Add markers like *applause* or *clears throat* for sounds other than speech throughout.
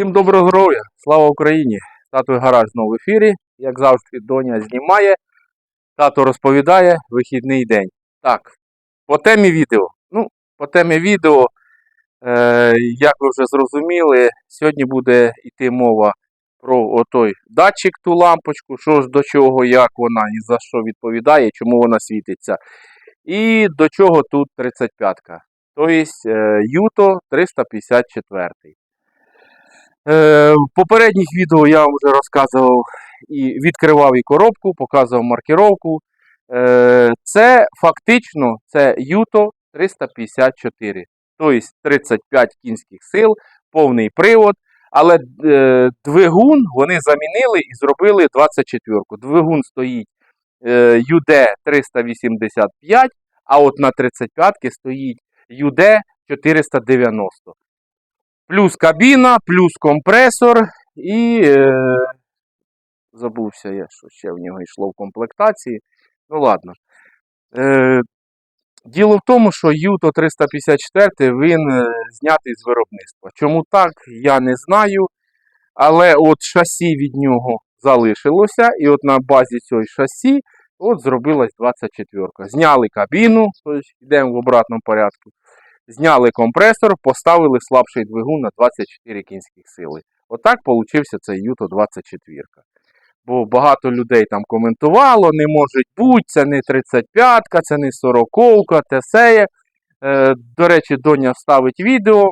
Всім доброго здоров'я! Слава Україні! Тато гараж знову в ефірі. Як завжди, доня знімає, тато розповідає вихідний день. Так, по темі відео. Ну, по темі відео, е, як ви вже зрозуміли, сьогодні буде йти мова про отой датчик, ту лампочку, що ж до чого, як вона і за що відповідає, чому вона світиться. І до чого тут 35-ка. Тобто е, Юто 354. Е, в попередніх відео я вам вже розказував і відкривав і коробку, показував маркировку. Е, це фактично це Юто 354. Тобто 35 кінських сил, повний привод. Але е, двигун вони замінили і зробили 24-ку. Двигун стоїть е, UD 385, а от на 35-ки стоїть UD 490. Плюс кабіна, плюс компресор і. Е, забувся я, що ще в нього йшло в комплектації. Ну ладно. Е, діло в тому, що Юто 354 він е, знятий з виробництва. Чому так, я не знаю. Але от шасі від нього залишилося, і от на базі цього шасі от зробилась 24-ка. Зняли кабіну, тобто йдемо в обратному порядку. Зняли компресор, поставили слабший двигун на 24 кінських сили. Отак получився цей Юто 24. Бо багато людей там коментувало, не може бути, це не 35-ка, це не 40-ка, те сеє. Е, до речі, доня вставить відео,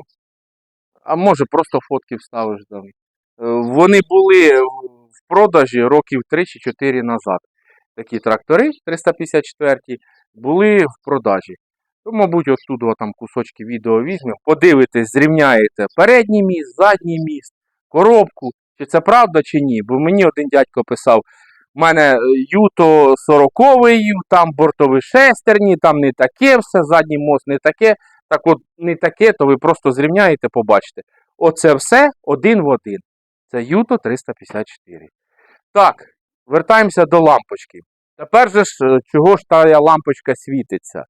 а може просто фотки вставиш. Е, вони були в продажі років 3 чи 4 назад. Такі трактори 354 були в продажі. То, мабуть, оттуда там кусочки відео візьмемо, подивитесь, зрівняєте передній міст, задній міст, коробку, чи це правда, чи ні. Бо мені один дядько писав, у мене е, Юто 40 там бортові шестерні, там не таке все, задній мост не таке. Так от не таке, то ви просто зрівняєте, побачите. Оце все один в один. Це Юто 354. Так, вертаємося до лампочки. Тепер же ж, е, чого ж та лампочка світиться?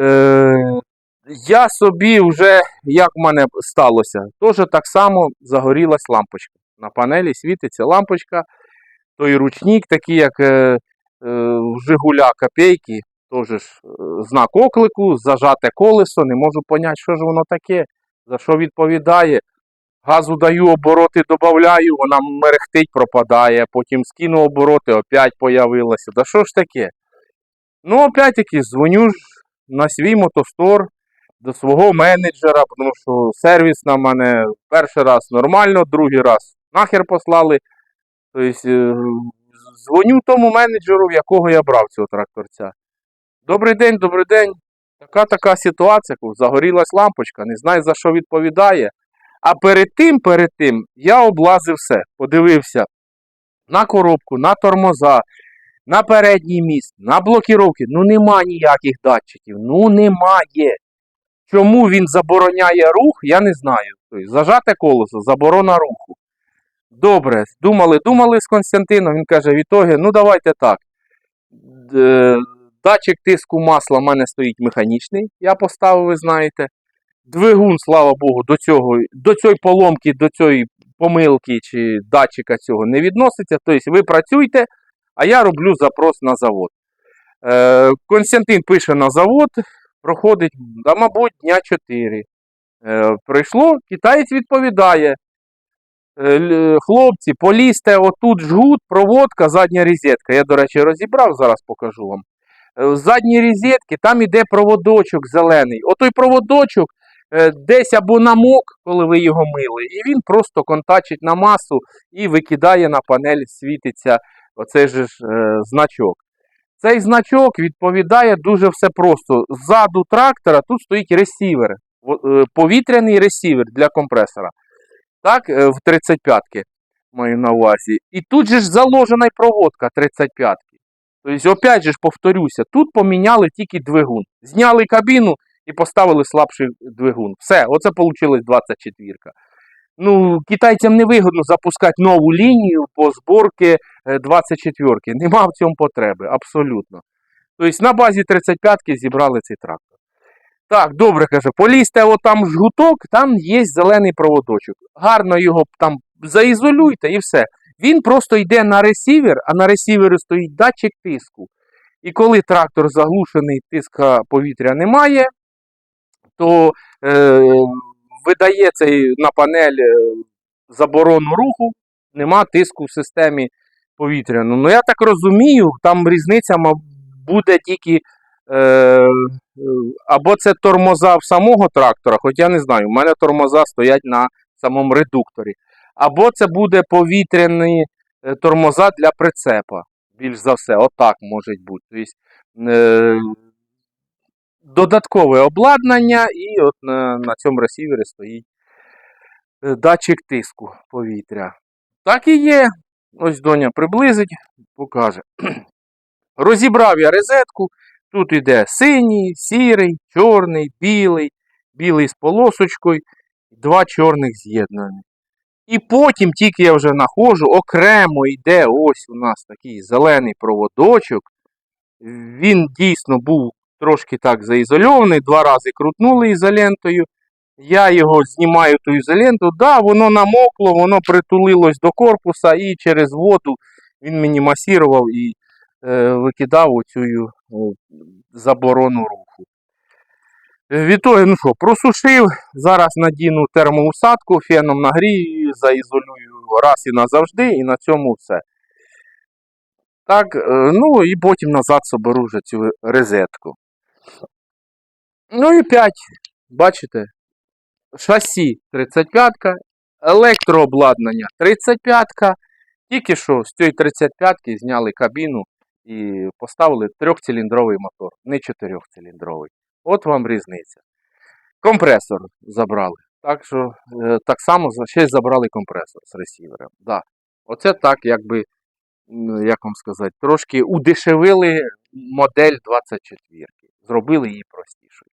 Е, я собі вже, як в мене сталося, теж так само загорілась лампочка. На панелі світиться лампочка, той ручник, такий, як е, е, в Жигуля копейки, теж е, знак оклику, зажате колесо, не можу поняти, що ж воно таке, за що відповідає. Газу даю, обороти додаю, вона мерехтить, пропадає, потім скину обороти, опять появилася. Да що ж таке? Ну, опять-таки, дзвоню на свій мотостор до свого менеджера, тому що сервіс на мене перший раз нормально, другий раз нахер послали. Тобто, е, дзвоню тому менеджеру, в якого я брав цього тракторця. Добрий день, добрий день. Така така ситуація, загорілась лампочка, не знаю за що відповідає. А перед тим, перед тим я облазив все, подивився на коробку, на тормоза, на передній міст, на блокіровки. Ну нема ніяких датчиків. Ну немає. Чому він забороняє рух, я не знаю. Тобто, зажате колесо, заборона руху. Добре, думали, думали з Константином. Він каже, відтоги, ну давайте так. Датчик тиску масла в мене стоїть механічний, я поставив, ви знаєте. Двигун, слава Богу, до цього, до цієї поломки, до цієї помилки чи датчика цього не відноситься. Тобто ви працюйте, а я роблю запрос на завод. Е, Константин пише на завод, проходить, да, мабуть, дня 4. Е, прийшло, китаєць відповідає. Е, Хлопці, полізьте, отут жгут, проводка, задня розетка. Я, до речі, розібрав, зараз покажу вам. Е, В задній розетці там іде проводочок зелений. Отой проводочок е, десь або намок, коли ви його мили, і він просто контачить на масу і викидає на панель, світиться оцей же ж е, значок. Цей значок відповідає дуже все просто. Ззаду трактора тут стоїть ресівер, е, повітряний ресівер для компресора. Так, е, в 35-ки маю на увазі. І тут же ж заложена проводка 35-ки. Тобто, опять же ж повторюся, тут поміняли тільки двигун. Зняли кабіну і поставили слабший двигун. Все, оце вийшло 24-ка. Ну, китайцям не вигодно запускати нову лінію по зборці 24-ки. Нема в цьому потреби, абсолютно. Тобто на базі 35-ки зібрали цей трактор. Так, добре, каже, полізьте отам жгуток, там є зелений проводочок. Гарно його там заізолюйте і все. Він просто йде на ресівер, а на ресівері стоїть датчик тиску. І коли трактор заглушений, тиска повітря немає, то е, видає цей на панель е, заборону руху, нема тиску в системі повітряну. Ну, я так розумію, там різниця буде тільки е, або це тормоза в самого трактора, хоч я не знаю, у мене тормоза стоять на самому редукторі. Або це буде повітряні е, тормоза для прицепа. Більш за все, отак може бути. Тобто, е, додаткове обладнання, і от на, на цьому ресівері стоїть е, датчик тиску повітря. Так і є. Ось доня приблизить, покаже. *clears throat* Розібрав я розетку. Тут іде синій, сірий, чорний, білий, білий з полосочкою, два чорних з'єднані. І потім тільки я вже знаходжу, окремо йде ось у нас такий зелений проводочок. Він дійсно був трошки так заізольований, два рази крутнули ізолентою. Я його знімаю ту ізоленту. Да, воно намокло, воно притулилось до корпуса і через воду він мені масірував і е, викидав оцю о, заборону руху. Е, Відтоді, ну що, просушив, зараз надіну термоусадку, феном нагрію, заізолюю раз і назавжди, і на цьому все. Так, е, ну і потім назад соберу вже цю розетку. Ну і 5, бачите, шасі 35-ка, електрообладнання 35-ка. Тільки що з цієї 35-ки зняли кабіну і поставили трьохциліндровий мотор, не чотирьохциліндровий. От вам різниця. Компресор забрали. Так що е, так само ще й забрали компресор з ресівером. Да. Оце так, якби, як вам сказати, трошки удешевили модель 24. Зробили її простішою.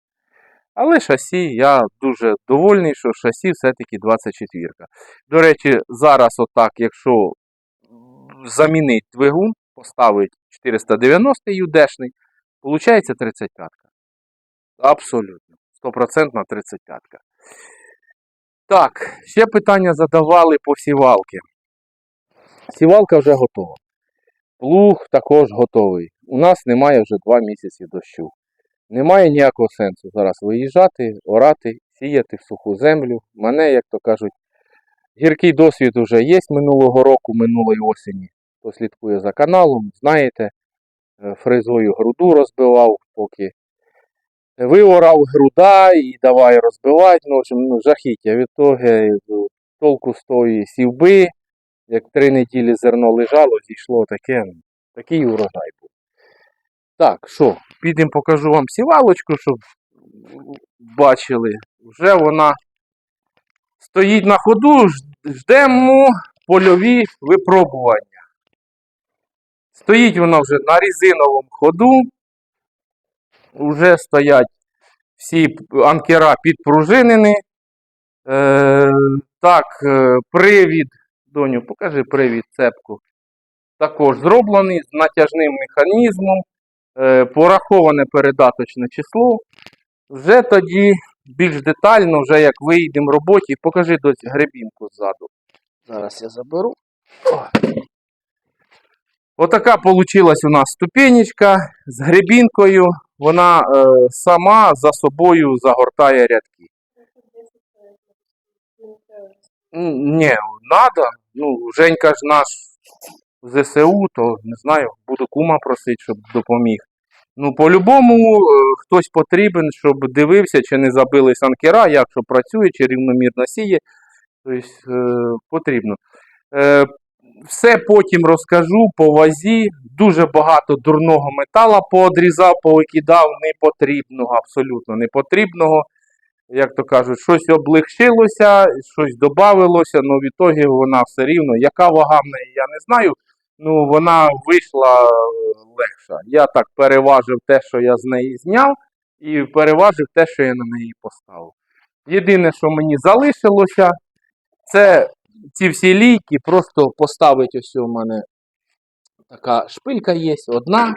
Але шасі, я дуже довольний, що шасі все-таки 24. До речі, зараз отак, якщо м, замінити двигун, поставити 490 юдешний, виходить 35. Абсолютно. 100% 35. Так, ще питання задавали по сівалки. Сівалка вже готова. Плуг також готовий. У нас немає вже 2 місяці дощу. Немає ніякого сенсу зараз виїжджати, орати, сіяти в суху землю. Мене, як то кажуть, гіркий досвід вже є минулого року, минулої осені. Хто слідкує за каналом, знаєте, е, фрезою груду розбивав, поки виорав груда і давай розбивати. Ну, в общем, ну, жахіття. Від того ну, толку з тої сівби, як три неділі зерно лежало, зійшло таке, ну, такий урожай був. Так, що, підемо покажу вам сівалочку, щоб бачили. Вже вона стоїть на ходу, ждемо польові випробування. Стоїть вона вже на резиновому ходу. Вже стоять всі анкера підпружинені. Е, так, е, привід, доню, покажи привід цепку. Також зроблений з натяжним механізмом. Е, пораховане передаточне число. Вже тоді більш детально, вже як виїдемо в роботі, покажи дось гребінку ззаду. Зараз я заберу. Отака получилась у нас ступенечка з гребінкою. Вона е, сама за собою загортає рядки. Ні, надо. Ну, Женька ж наш в ЗСУ, то не знаю, буду кума просити, щоб допоміг. Ну, по-любому, е, хтось потрібен, щоб дивився, чи не забились анкера, як що працює, чи рівномірно сіє. Тобто е, потрібно. Е, все потім розкажу по вазі. Дуже багато дурного метала поодрізав, повикидав непотрібного, абсолютно непотрібного. Як то кажуть, щось облегшилося, щось додавилося, але в ітогі вона все рівно. Яка вага в неї, я не знаю. Ну, вона вийшла е, легша. Я так переважив те, що я з неї зняв, і переважив те, що я на неї поставив. Єдине, що мені залишилося, це ці всі лійки просто поставити ось у мене така шпилька є, одна,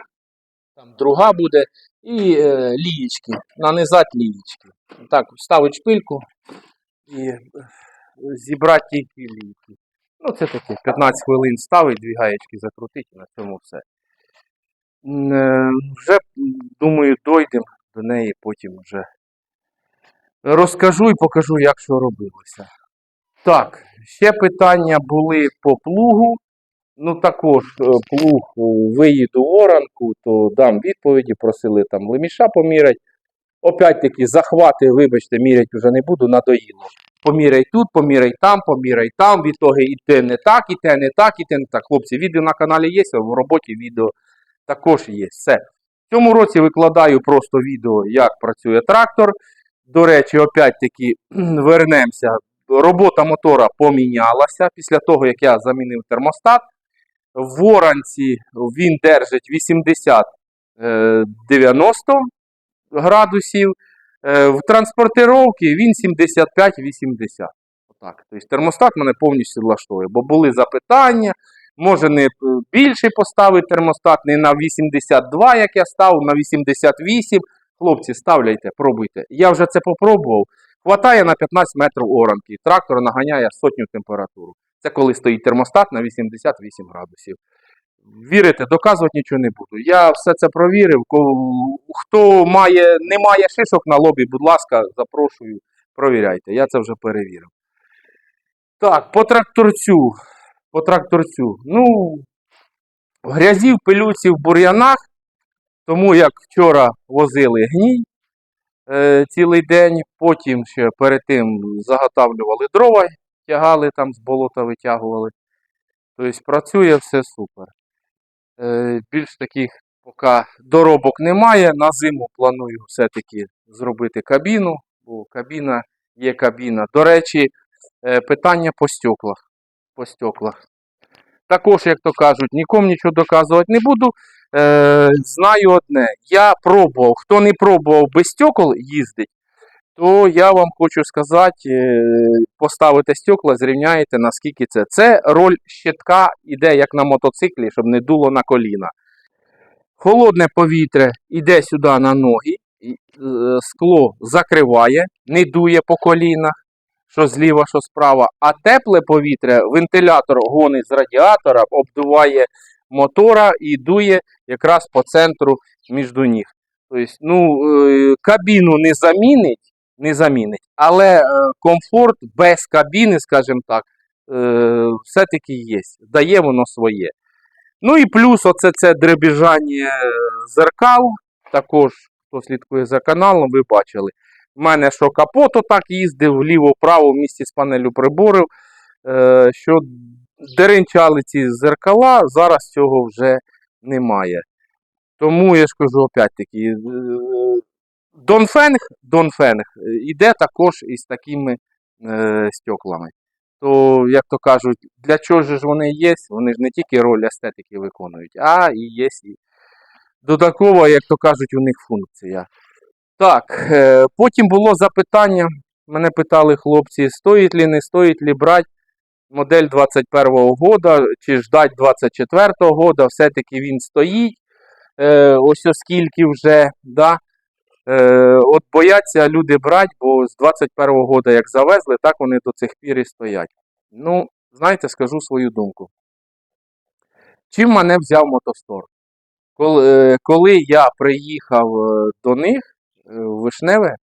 там друга буде. І е, лієчки, нанизати лієчки. Так, ставить шпильку і е, зібрати тільки лійки. Ну, це таке, 15 хвилин ставить, дві гаєчки закрутить і на цьому все. Е, Вже, думаю, дойдемо до неї, потім вже розкажу і покажу, як що робилося. Так, ще питання були по плугу. Ну, також е, плуг виїду оранку, то дам відповіді, просили там леміша поміряти. Опять-таки, захвати, вибачте, міряти вже не буду, надоїло. Поміряй тут, поміряй там, поміряй там, в ітоги і те не так, і те не так, і те не так. Хлопці, відео на каналі є, а в роботі відео також є. Все. В цьому році викладаю просто відео, як працює трактор. До речі, опять-таки *clears throat* вернемося. Робота мотора помінялася після того, як я замінив термостат. В оранці він держить 80 е, 90 градусів. Е, В транспортировці він 75-80. Отак. Тобто термостат мене повністю влаштовує, бо були запитання. Може не більший поставити термостат, не на 82, як я ставив, на 88. Хлопці, ставляйте, пробуйте. Я вже це попробував. Хватає на 15 метрів оранки. Трактор наганяє сотню температуру. Це коли стоїть термостат на 88 градусів. Вірите, доказувати нічого не буду. Я все це провірив. Хто має, не має шишок на лобі, будь ласка, запрошую, провіряйте. Я це вже перевірив. Так, по тракторцю. По тракторцю. Ну, в грязі, в пилюці, в бур'янах. Тому як вчора возили гній е, цілий день, потім ще перед тим заготавлювали дрова, тягали там з болота витягували. Тобто працює все супер. Е, більш таких поки доробок немає. На зиму планую все-таки зробити кабіну, бо кабіна є кабіна. До речі, е, питання по стеклах. По стеклах. Також, як то кажуть, нікому нічого доказувати не буду. Е, знаю одне. Я пробував. Хто не пробував без стекол їздить, то я вам хочу сказати, е, поставите стекла, зрівняєте, наскільки це. Це роль щитка іде як на мотоциклі, щоб не дуло на коліна. Холодне повітря йде сюди на ноги, е, скло закриває, не дує по колінах, що зліва, що справа. А тепле повітря, вентилятор гонить з радіатора, обдуває мотора і дує якраз по центру між ніг. Тобто, ну, е, кабіну не замінить, не замінить, але е, комфорт без кабіни, скажімо так, е, все-таки є. Дає воно своє. Ну і плюс оце це дребіжання зеркал. Також, хто слідкує за каналом, ви бачили. У мене що капот отак їздив вліво-вправо в місті з панелю приборів, е, що деренчали ці зеркала, зараз цього вже немає. Тому я ж кажу опять-таки, е, Донфенг, Донфенг іде також із такими е, стеклами. То, як то кажуть, для чого ж вони є? Вони ж не тільки роль естетики виконують, а і є і додаткова, як то кажуть, у них функція. Так, е, потім було запитання. Мене питали хлопці, стоїть ли, не стоїть ли брати модель 21-го года, чи ждать 24-го года, все-таки він стоїть. Е, ось оскільки вже, да, Е, от бояться люди брати, бо з 21-го года, як завезли, так вони до цих пір і стоять. Ну, знаєте, скажу свою думку. Чим мене взяв мотостор? Коли, коли я приїхав е, до них е, в Вишневе,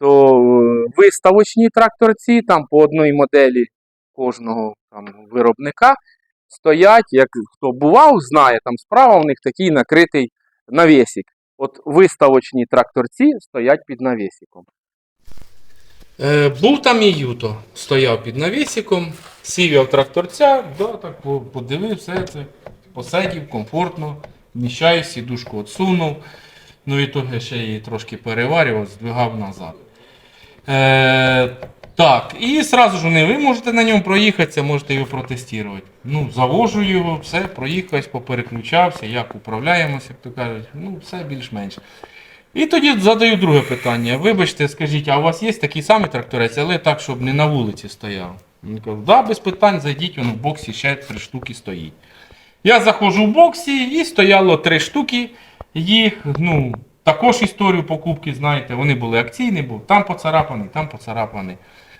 то е, виставочні тракторці, там по одній моделі кожного там, виробника стоять, як хто бував, знає, там справа у них такий накритий навісик. От виставочні тракторці стоять під навісиком. Е, був там і Юто, стояв під навісиком, сів я в тракторця, да, так по- подивився це, посидів комфортно, вміщаю, сідушку відсунув. Ну і того ще її трошки переварював, здвигав назад. Е, так, і одразу ж вони, ви можете на ньому проїхатися, можете його протестувати. Ну, завожу його, все, проїхався, попереключався, як управляємося, як то кажуть, ну, все більш-менш. І тоді задаю друге питання. Вибачте, скажіть, а у вас є такий самий тракторець, але так, щоб не на вулиці стояв? Він каже, да, без питань, зайдіть, воно в боксі ще три штуки стоїть. Я заходжу в боксі і стояло три штуки. Їх, ну, також історію покупки знаєте, вони були акційні, був там поцарапаний, там поцарапаний.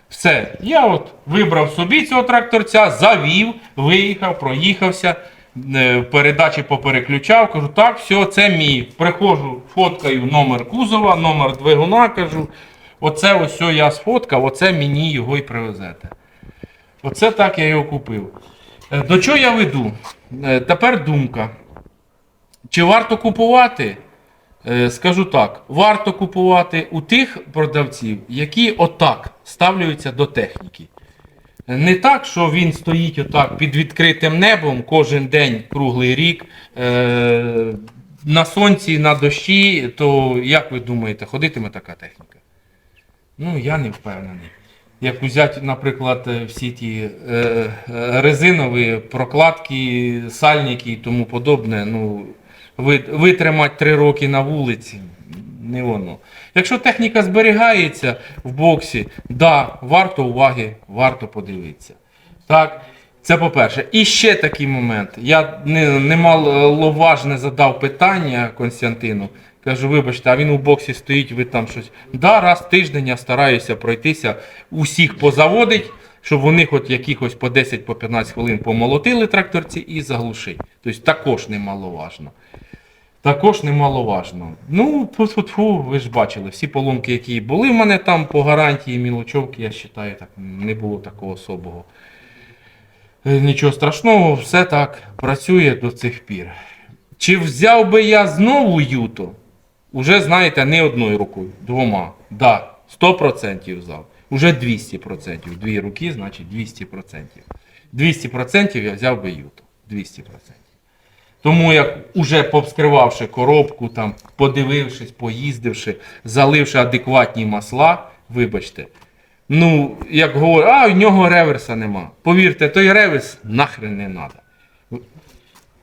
Все, я от вибрав собі цього тракторця, завів, виїхав, проїхався, е, передачі попереключав, кажу, так, все, це мій. Приходжу, фоткаю номер кузова, номер двигуна, кажу, оце ось я сфоткав, оце мені його і привезете. Оце так я його купив. Е, До чого я веду? Е, Тепер думка. Чи варто купувати? Е, Скажу так, варто купувати у тих продавців, які отак ставляються до техніки. Не так, що він стоїть отак під відкритим небом кожен день, круглий рік, е- на сонці, на дощі, то як ви думаєте, ходитиме така техніка? Ну, я не впевнений. Як взяти, наприклад, е, всі ті резинові прокладки, сальники і тому подобне, ну, витримати три роки на вулиці, не воно. Якщо техніка зберігається в боксі, да, варто уваги, варто подивитися. Так, це по-перше. І ще такий момент. Я не, немаловажне задав питання Константину. Кажу, вибачте, а він у боксі стоїть, ви там щось. Да, раз в тиждень я стараюся пройтися, усіх позаводить, щоб вони хоч якихось по 10-15 хвилин помолотили тракторці і заглушить. Тобто також немаловажно. Також немаловажно. Ну, фу-фу-фу, ви ж бачили, всі поломки, які були в мене там по гарантії мілочовки, я вважаю, так не було такого особого. Е, Нічого страшного, все так працює до цих пір. Чи взяв би я знову Юто? Уже, знаєте, не одною рукою, двома. Да, 100% взяв. Уже 200%. Дві руки, значить 200%. 200% я взяв би Юто. 200%. Тому як уже повскривавши коробку, там, подивившись, поїздивши, заливши адекватні масла, вибачте. Ну, як говорять, а в нього реверса нема. Повірте, той реверс нахрен не треба.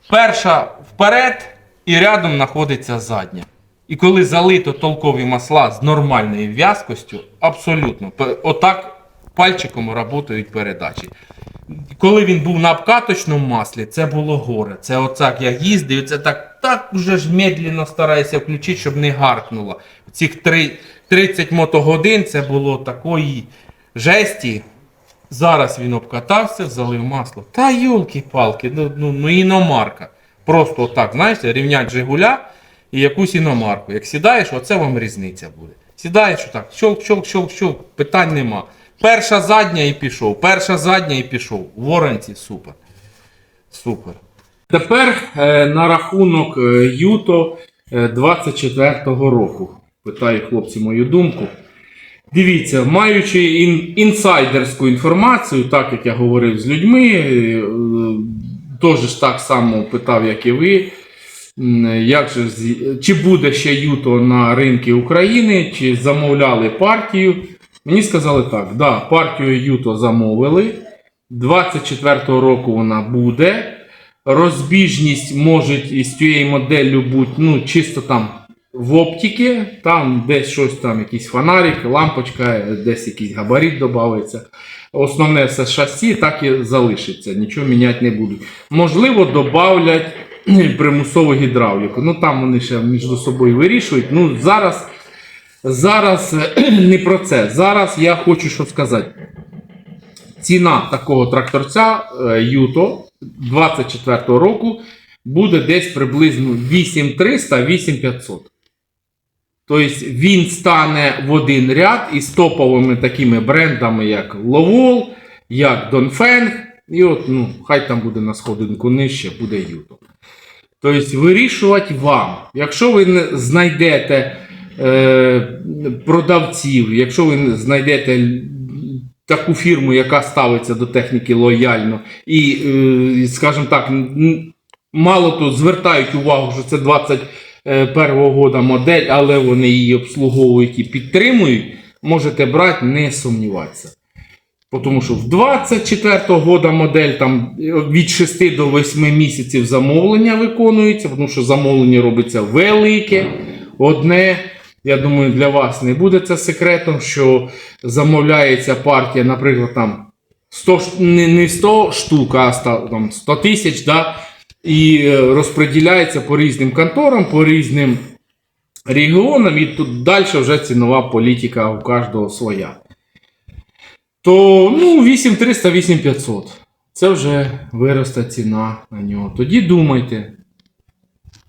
Перша вперед і рядом знаходиться задня. І коли залито толкові масла з нормальною в'язкостю, абсолютно, отак пальчиком працюють передачі. Коли він був на обкаточному маслі, це було горе. Це оцак я їздив, це так, так вже ж медленно стараюся включити, щоб не гаркнуло. Цих 30 мотогодин це було такої жесті. Зараз він обкатався, залив масло. Та йолки-палки, ну, ну, ну іномарка. Просто отак, знаєте, рівнять Жигуля і якусь іномарку. Як сідаєш, оце вам різниця буде. Сідаєш отак, щолк, щолк, щолк, щолк, питань нема. Перша задня і пішов, перша задня і пішов. В супер. Супер. Тепер е, на рахунок е, Юто е, 24-го року. Питаю хлопці мою думку. Дивіться, маючи ін- інсайдерську інформацію, так як я говорив з людьми, е, теж так само питав, як і ви. Як же, чи буде ще Юто на ринку України, чи замовляли партію? Мені сказали так, да, партію Юто замовили. 24-го року вона буде. Розбіжність може із цією моделлю бути ну, чисто там в оптиці, там десь щось там, якийсь фонарик, лампочка, десь якийсь габарит додається. Основне все шасі так і залишиться, нічого міняти не будуть. Можливо, додавлять *clears throat* примусову гідравліку. Ну там вони ще між собою вирішують. Ну зараз, зараз е, *clears throat* не про це. Зараз я хочу що сказати. Ціна такого тракторця е, Юто 24 року буде десь приблизно 8300-8500. Тобто він стане в один ряд із топовими такими брендами, як Lowell, як Dongfeng. І от, ну, хай там буде на сходинку нижче, буде Юто. Тобто вирішувати вам. Якщо ви знайдете продавців, якщо ви знайдете таку фірму, яка ставиться до техніки лояльно, і, е, скажімо так, мало то звертають увагу, що це 21-го года модель, але вони її обслуговують і підтримують, можете брати, не сумніватися. Тому що в 24-го года модель там від 6 до 8 місяців замовлення виконується, тому що замовлення робиться велике. Одне, я думаю, для вас не буде це секретом, що замовляється партія, наприклад, там 100, не, не 100 штук, а 100, там, 100 тисяч, да, і е, розподіляється по різним конторам, по різним регіонам, і тут далі вже цінова політика у кожного своя. То ну, 8300, 8500. Це вже виросте ціна на нього. Тоді думайте,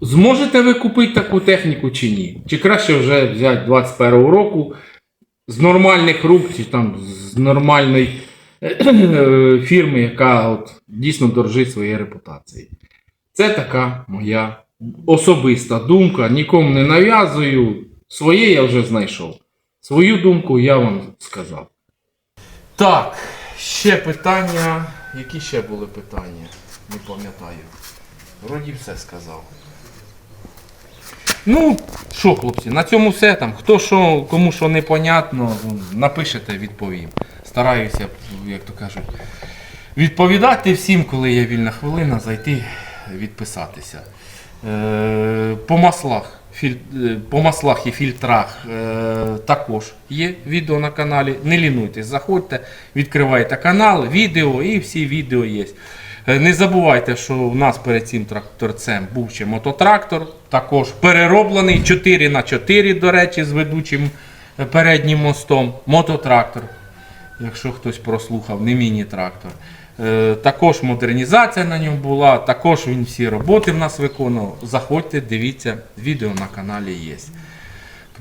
зможете ви купити таку техніку чи ні? Чи краще вже взяти 21 року з нормальних рук, чи там з нормальної *clears throat* фірми, яка от дійсно дорожить своєю репутацією. Це така моя особиста думка. Нікому не нав'язую. Своє я вже знайшов. Свою думку я вам сказав. Так, ще питання. Які ще були питання? Не пам'ятаю. Вроді все сказав. Ну, що, хлопці, на цьому все там. Хто що, кому що непонятно, напишете, відповім. Стараюся, як то кажуть, відповідати всім, коли є вільна хвилина, зайти, відписатися. Е, по маслах. Е, По маслах і фільтрах е, також є відео на каналі. Не лінуйтесь, заходьте, відкривайте канал, відео і всі відео є. Е, Не забувайте, що у нас перед цим тракторцем був ще мототрактор, також перероблений 4 на 4 до речі, з ведучим е, переднім мостом. Мототрактор, якщо хтось прослухав, не міні-трактор. Е, Також модернізація на ньому була, також він всі роботи в нас виконував. Заходьте, дивіться, відео на каналі є.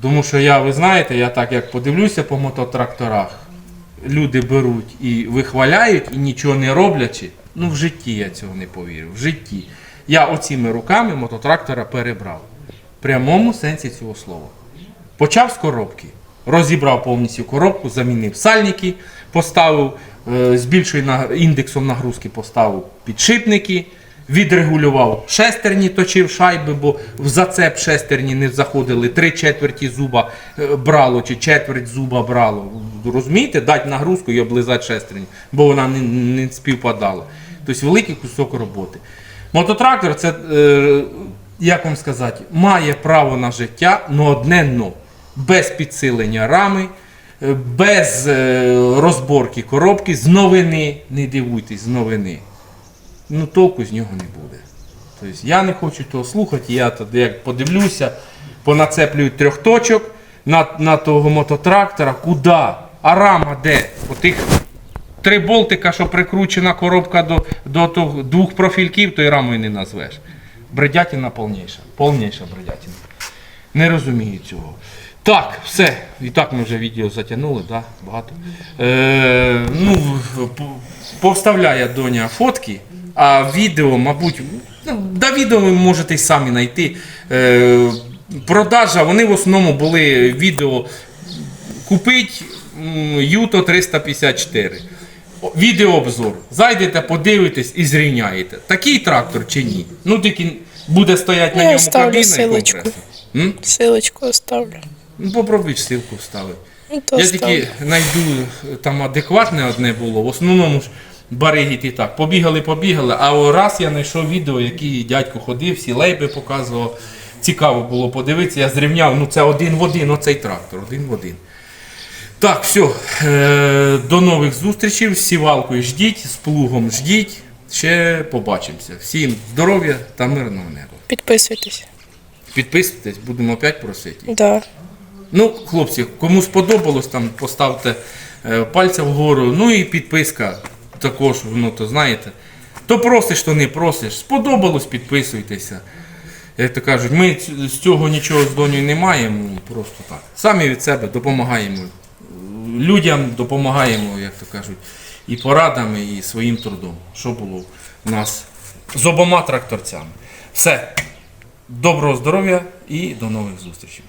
Тому що я, ви знаєте, я так як подивлюся по мототракторах, люди беруть і вихваляють, і нічого не роблячи. Ну, в житті я цього не повірю. В житті. Я оціми руками мототрактора перебрав. В прямому сенсі цього слова. Почав з коробки. Розібрав повністю коробку, замінив сальники, поставив е, з більшою індексом нагрузки поставив підшипники, відрегулював шестерні, точив шайби, бо в зацеп шестерні не заходили, три четверті зуба е, брало чи четверть зуба брало. Розумієте, дати нагрузку і облизати шестерні, бо вона не, не співпадала. Тобто великий кусок роботи. Мототрактор це, е, як вам сказати, має право на життя, але одне но. Без підсилення рами, е, без е, розборки коробки, з новини, не дивуйтесь, з новини. Ну, толку з нього не буде. Тобто я не хочу того слухати, я тоді як подивлюся, понацеплюю трьох точок на, на того мототрактора, куди? А рама де? Отих три болтика, що прикручена коробка до, до того, двох профільків, то й рамою не назвеш. Бредятина повніша. Повніша бредятина. Не розумію цього. Так, все. І так ми вже відео затягнули, да? багато. Е, ну, повставляє доня фотки, а відео, мабуть, ну, до відео ви можете й самі знайти. Е, продажа, вони в основному були відео купить Юто 354. Відеообзор. Зайдете, подивитесь і зрівняєте. Такий трактор чи ні? Ну тільки буде стояти на Я ньому кабіна і силочку. компресор. М? Силочку оставлю. Ну попробуй ссылку вставити. Ну, то Я оставлю. тільки знайду е, там адекватне одне було. В основному ж бариги ті так. Побігали, побігали. А раз я знайшов відео, який дядько ходив, всі лейби показував. Цікаво було подивитися. Я зрівняв, ну це один в один, оцей трактор, один в один. Так, все. Е, до нових зустрічей. Сівалкою ждіть, з плугом ждіть. Ще побачимося. Всім здоров'я та мирного неба. Підписуйтесь. Підписуйтесь, будемо опять просити. Да. Ну, хлопці, кому сподобалось, там поставте е, пальця вгору. Ну і підписка також, ну то знаєте. То просиш, то не просиш. Сподобалось, підписуйтеся. Як то кажуть, ми з цього нічого з донею не маємо, просто так. Самі від себе допомагаємо. Людям допомагаємо, як то кажуть, і порадами, і своїм трудом. Що було в нас з обома тракторцями. Все. Доброго здоров'я і до нових зустрічей.